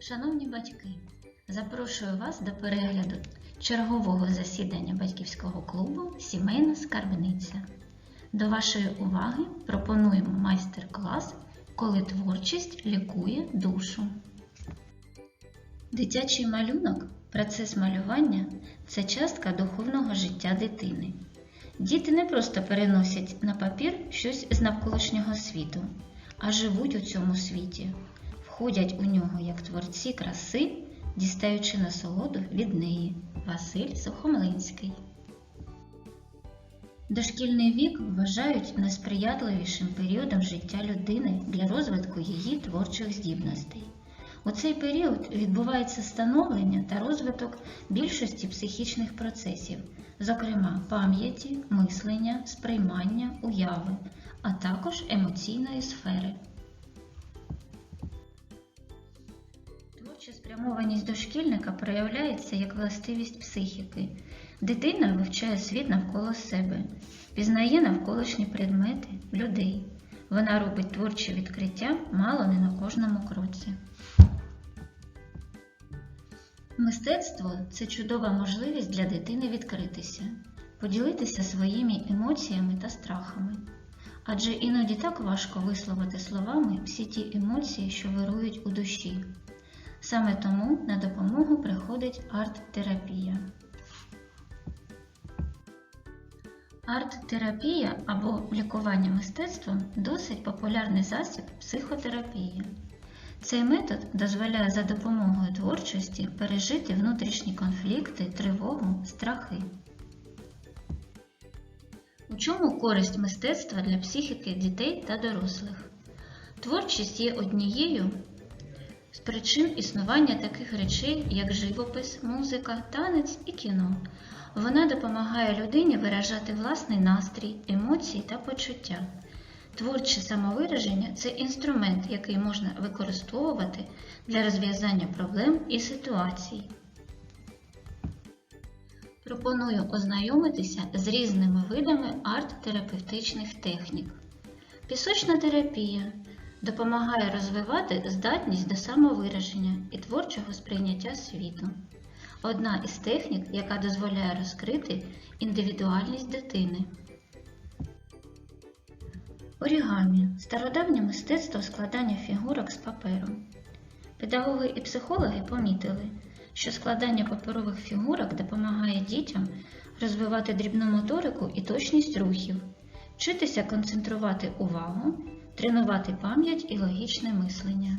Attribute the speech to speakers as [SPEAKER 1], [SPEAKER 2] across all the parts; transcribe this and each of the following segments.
[SPEAKER 1] Шановні батьки, запрошую вас до перегляду чергового засідання батьківського клубу Сімейна скарбниця. До вашої уваги пропонуємо майстер-клас Коли творчість лікує душу. Дитячий малюнок, процес малювання це частка духовного життя дитини. Діти не просто переносять на папір щось з навколишнього світу, а живуть у цьому світі, входять у нього як творці краси, дістаючи насолоду від неї. Василь Сухомлинський. Дошкільний вік вважають найсприятливішим періодом життя людини для розвитку її творчих здібностей. У цей період відбувається становлення та розвиток більшості психічних процесів, зокрема пам'яті, мислення, сприймання, уяви, а також емоційної сфери. Спрямованість дошкільника проявляється як властивість психіки. Дитина вивчає світ навколо себе, пізнає навколишні предмети, людей. Вона робить творчі відкриття мало не на кожному кроці. Мистецтво це чудова можливість для дитини відкритися, поділитися своїми емоціями та страхами. Адже іноді так важко висловити словами всі ті емоції, що вирують у душі. Саме тому на допомогу приходить арт-терапія. Арт-терапія або лікування мистецтвом досить популярний засіб психотерапії. Цей метод дозволяє за допомогою творчості пережити внутрішні конфлікти, тривогу, страхи. У чому користь мистецтва для психіки дітей та дорослих? Творчість є однією з причин існування таких речей, як живопис, музика, танець і кіно. Вона допомагає людині виражати власний настрій, емоції та почуття. Творче самовираження це інструмент, який можна використовувати для розв'язання проблем і ситуацій. Пропоную ознайомитися з різними видами арт-терапевтичних технік. Пісочна терапія допомагає розвивати здатність до самовираження і творчого сприйняття світу. Одна із технік, яка дозволяє розкрити індивідуальність дитини. Орігамі стародавнє мистецтво складання фігурок з паперу. Педагоги і психологи помітили, що складання паперових фігурок допомагає дітям розвивати дрібну моторику і точність рухів, вчитися концентрувати увагу, тренувати пам'ять і логічне мислення.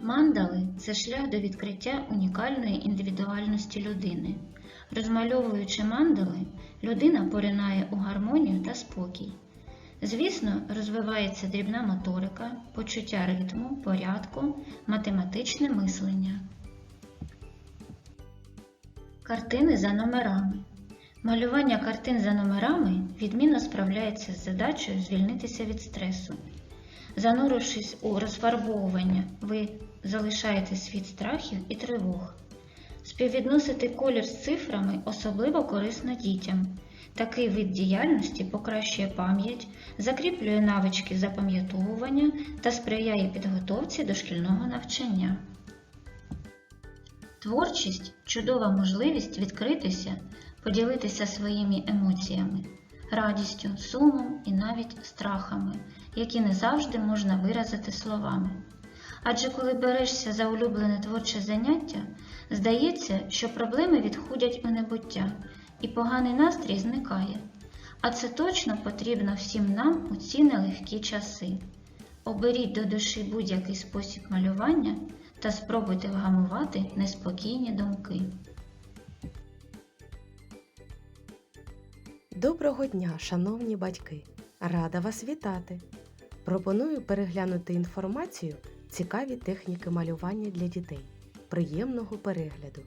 [SPEAKER 1] Мандали це шлях до відкриття унікальної індивідуальності людини. Розмальовуючи мандали, людина поринає у гармонію та спокій. Звісно, розвивається дрібна моторика, почуття ритму, порядку, математичне мислення. Картини за номерами. Малювання картин за номерами відмінно справляється з задачею звільнитися від стресу. Занурившись у розфарбовування, ви залишаєте світ страхів і тривог. Співвідносити колір з цифрами особливо корисно дітям. Такий вид діяльності покращує пам'ять, закріплює навички запам'ятовування та сприяє підготовці до шкільного навчання. Творчість чудова можливість відкритися, поділитися своїми емоціями, радістю, сумом і навіть страхами, які не завжди можна виразити словами. Адже коли берешся за улюблене творче заняття, здається, що проблеми відходять у небуття і поганий настрій зникає. А це точно потрібно всім нам у ці нелегкі часи. Оберіть до душі будь-який спосіб малювання та спробуйте вгамувати неспокійні думки.
[SPEAKER 2] Доброго дня, шановні батьки! Рада вас вітати! Пропоную переглянути інформацію цікаві техніки малювання для дітей. Приємного перегляду!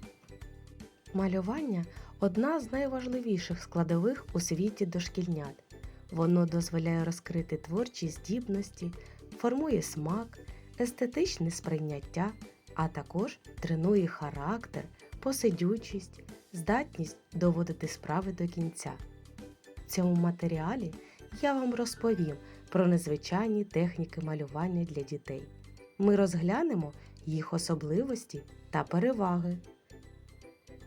[SPEAKER 2] Малювання одна з найважливіших складових у світі дошкільнят. Воно дозволяє розкрити творчі здібності, формує смак, естетичне сприйняття, а також тренує характер, посидючість, здатність доводити справи до кінця. Цьому матеріалі я вам розповім про незвичайні техніки малювання для дітей. Ми розглянемо їх особливості та переваги.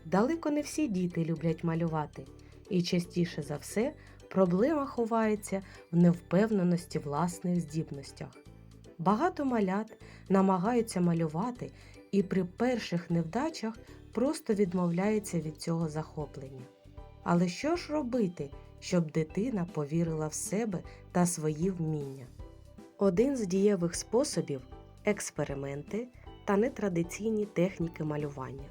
[SPEAKER 2] Далеко не всі діти люблять малювати, і частіше за все проблема ховається в невпевненості власних здібностях. Багато малят намагаються малювати і при перших невдачах просто відмовляються від цього захоплення. Але що ж робити, щоб дитина повірила в себе та свої вміння? Один з дієвих способів експерименти та нетрадиційні техніки малювання.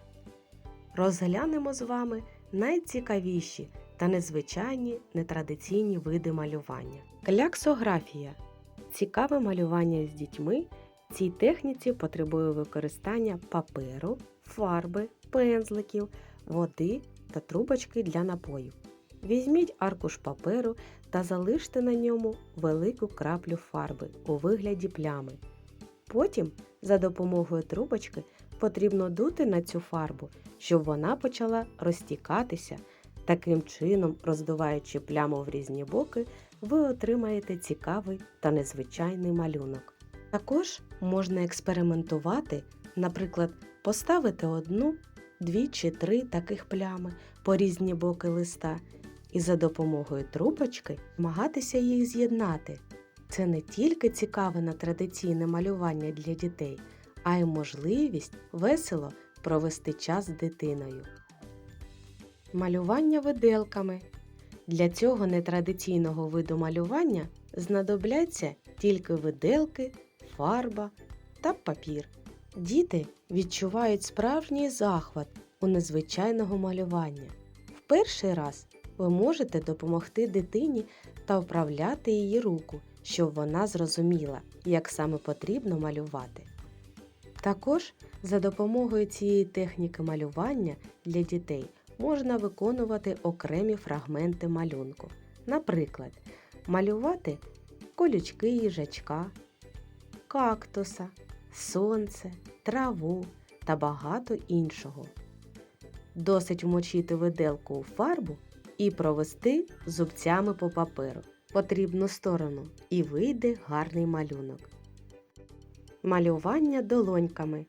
[SPEAKER 2] Розглянемо з вами найцікавіші та незвичайні нетрадиційні види малювання. Кляксографія цікаве малювання з дітьми. Цій техніці потребує використання паперу, фарби, пензликів, води та трубочки для напоїв. Візьміть аркуш паперу та залиште на ньому велику краплю фарби у вигляді плями. Потім за допомогою трубочки потрібно дути на цю фарбу, щоб вона почала розтікатися. Таким чином, роздуваючи пляму в різні боки, ви отримаєте цікавий та незвичайний малюнок. Також можна експериментувати, наприклад, поставити одну, дві чи три таких плями по різні боки листа і за допомогою трубочки намагатися їх з'єднати. Це не тільки цікаве на традиційне малювання для дітей, а й можливість весело провести час з дитиною. Малювання виделками. Для цього нетрадиційного виду малювання знадобляться тільки виделки, фарба та папір. Діти відчувають справжній захват у незвичайного малювання. В перший раз ви можете допомогти дитині та вправляти її руку, щоб вона зрозуміла, як саме потрібно малювати. Також за допомогою цієї техніки малювання для дітей можна виконувати окремі фрагменти малюнку. Наприклад, малювати колючки їжачка, кактуса, сонце, траву та багато іншого. Досить вмочити виделку у фарбу і провести зубцями по паперу потрібну сторону і вийде гарний малюнок. Малювання долоньками.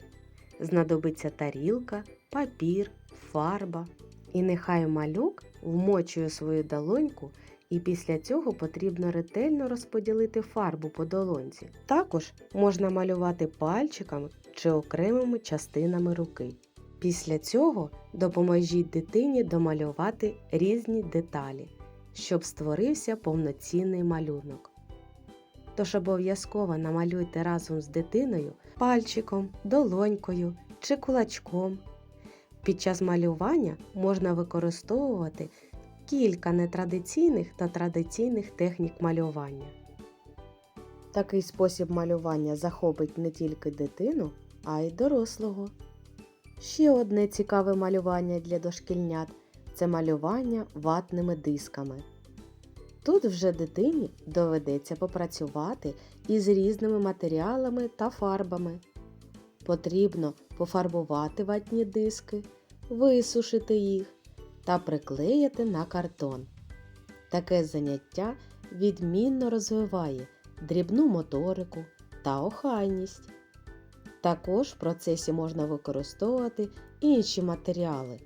[SPEAKER 2] Знадобиться тарілка, папір, фарба. І нехай малюк вмочує свою долоньку, і після цього потрібно ретельно розподілити фарбу по долонці. Також можна малювати пальчиками чи окремими частинами руки. Після цього допоможіть дитині домалювати різні деталі, щоб створився повноцінний малюнок. Тож обов'язково намалюйте разом з дитиною пальчиком, долонькою чи кулачком. Під час малювання можна використовувати кілька нетрадиційних та традиційних технік малювання. Такий спосіб малювання захопить не тільки дитину, а й дорослого. Ще одне цікаве малювання для дошкільнят це малювання ватними дисками. Тут вже дитині доведеться попрацювати із різними матеріалами та фарбами. Потрібно пофарбувати ватні диски, висушити їх та приклеїти на картон. Таке заняття відмінно розвиває дрібну моторику та охайність. Також в процесі можна використовувати інші матеріали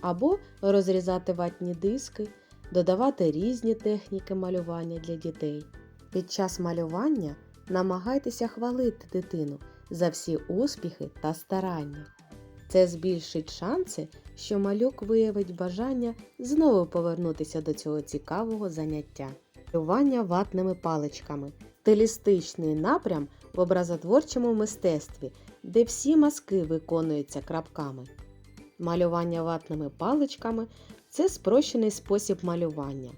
[SPEAKER 2] або розрізати ватні диски, додавати різні техніки малювання для дітей. Під час малювання намагайтеся хвалити дитину за всі успіхи та старання. Це збільшить шанси, що малюк виявить бажання знову повернутися до цього цікавого заняття. Малювання ватними паличками стилістичний напрям в образотворчому мистецтві, де всі мазки виконуються крапками. Малювання ватними паличками це спрощений спосіб малювання.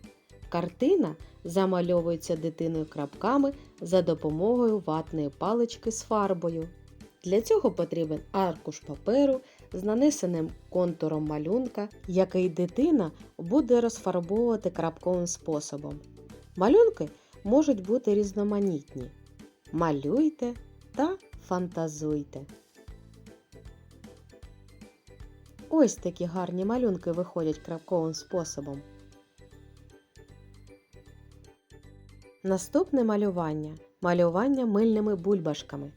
[SPEAKER 2] Картина замальовується дитиною крапками за допомогою ватної палички з фарбою. Для цього потрібен аркуш паперу з нанесеним контуром малюнка, який дитина буде розфарбовувати крапковим способом. Малюнки можуть бути різноманітні. Малюйте та фантазуйте. Ось такі гарні малюнки виходять крапковим способом. Наступне малювання малювання мильними бульбашками.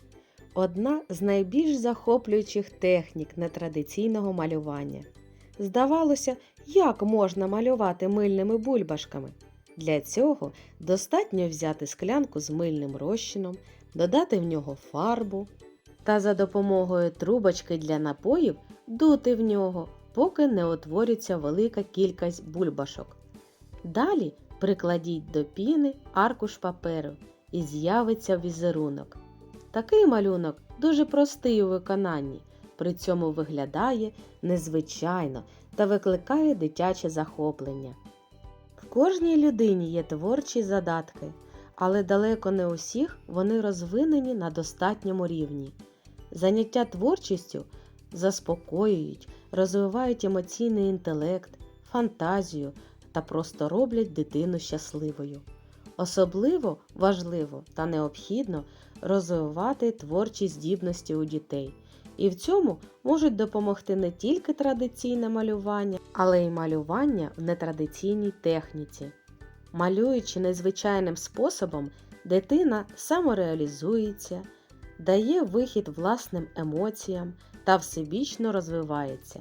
[SPEAKER 2] одна з найбільш захоплюючих технік нетрадиційного малювання. Здавалося, як можна малювати мильними бульбашками. Для цього достатньо взяти склянку з мильним розчином, додати в нього фарбу та за допомогою трубочки для напоїв дути в нього, поки не утвориться велика кількість бульбашок. Далі прикладіть до піни аркуш паперу і з'явиться візерунок. Такий малюнок дуже простий у виконанні, при цьому виглядає незвичайно та викликає дитяче захоплення. Кожній людині є творчі задатки, але далеко не усіх вони розвинені на достатньому рівні. Заняття творчістю заспокоюють, розвивають емоційний інтелект, фантазію та просто роблять дитину щасливою. Особливо важливо та необхідно розвивати творчі здібності у дітей. І в цьому можуть допомогти не тільки традиційне малювання, але й малювання в нетрадиційній техніці. Малюючи незвичайним способом, дитина самореалізується, дає вихід власним емоціям та всебічно розвивається.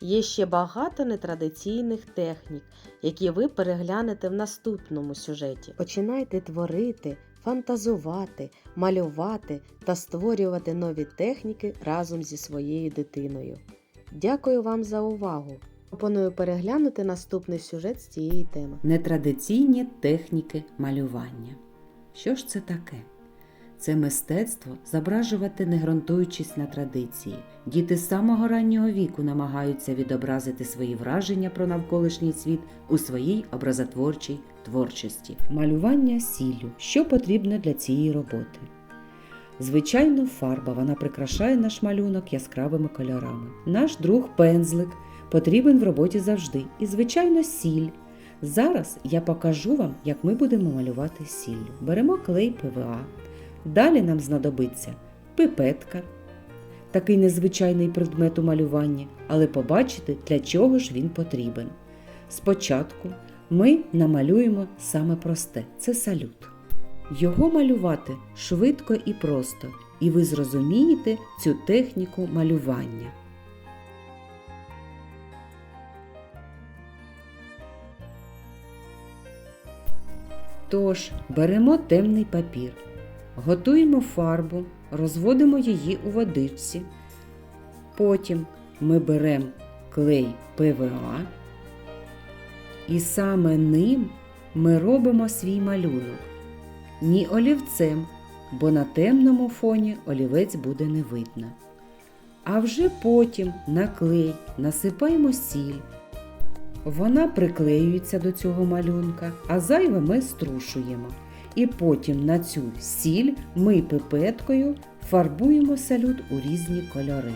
[SPEAKER 2] Є ще багато нетрадиційних технік, які ви переглянете в наступному сюжеті. Починайте творити, фантазувати, малювати та створювати нові техніки разом зі своєю дитиною. Дякую вам за увагу! Пропоную переглянути наступний сюжет з цієї теми.
[SPEAKER 3] Нетрадиційні техніки малювання. Що ж це таке? Це мистецтво зображувати, не ґрунтуючись на традиції. Діти з самого раннього віку намагаються відобразити свої враження про навколишній світ у своїй образотворчій творчості. Малювання сіллю. Що потрібно для цієї роботи? Звичайно, фарба вона прикрашає наш малюнок яскравими кольорами. Наш друг пензлик потрібен в роботі завжди. І, звичайно, сіль. Зараз я покажу вам, як ми будемо малювати сіллю. Беремо клей ПВА. Далі нам знадобиться пипетка, такий незвичайний предмет у малюванні, але побачите, для чого ж він потрібен. Спочатку ми намалюємо саме просте це салют. Його малювати швидко і просто, і ви зрозумієте цю техніку малювання. Тож беремо темний папір, готуємо фарбу, розводимо її у водичці. Потім ми беремо клей ПВА і саме ним ми робимо свій малюнок. Ні олівцем, бо на темному фоні олівець буде не видно. А вже потім на клей насипаємо сіль. Вона приклеюється до цього малюнка, а зайве ми струшуємо. І потім на цю сіль ми пипеткою фарбуємо салют у різні кольори.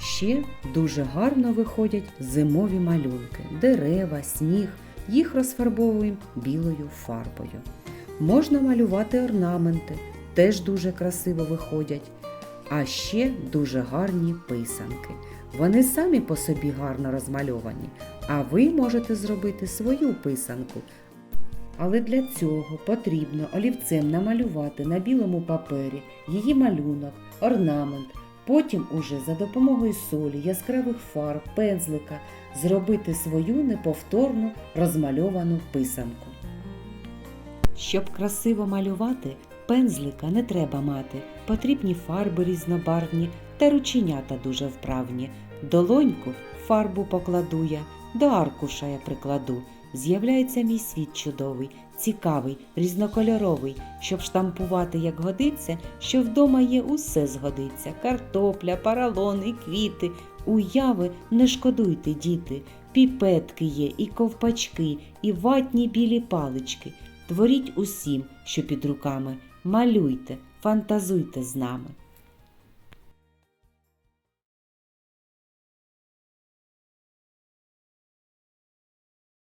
[SPEAKER 3] Ще дуже гарно виходять зимові малюнки, дерева, сніг. Їх розфарбовуємо білою фарбою. Можна малювати орнаменти, теж дуже красиво виходять. А ще дуже гарні писанки. Вони самі по собі гарно розмальовані, а ви можете зробити свою писанку. Але для цього потрібно олівцем намалювати на білому папері її малюнок, орнамент, потім уже за допомогою солі, яскравих фарб, пензлика зробити свою неповторну розмальовану писанку. Щоб красиво малювати, пензлика не треба мати, потрібні фарби різнобарвні та рученята дуже вправні. Долоньку фарбу покладу я, до аркуша я прикладу. З'являється мій світ чудовий, цікавий, різнокольоровий, щоб штампувати, як годиться, що вдома є усе згодиться. Картопля, паралон квіти. Уяви не шкодуйте, діти, піпетки є, і ковпачки, і ватні білі палички. Творіть усім, що під руками, малюйте, фантазуйте з нами.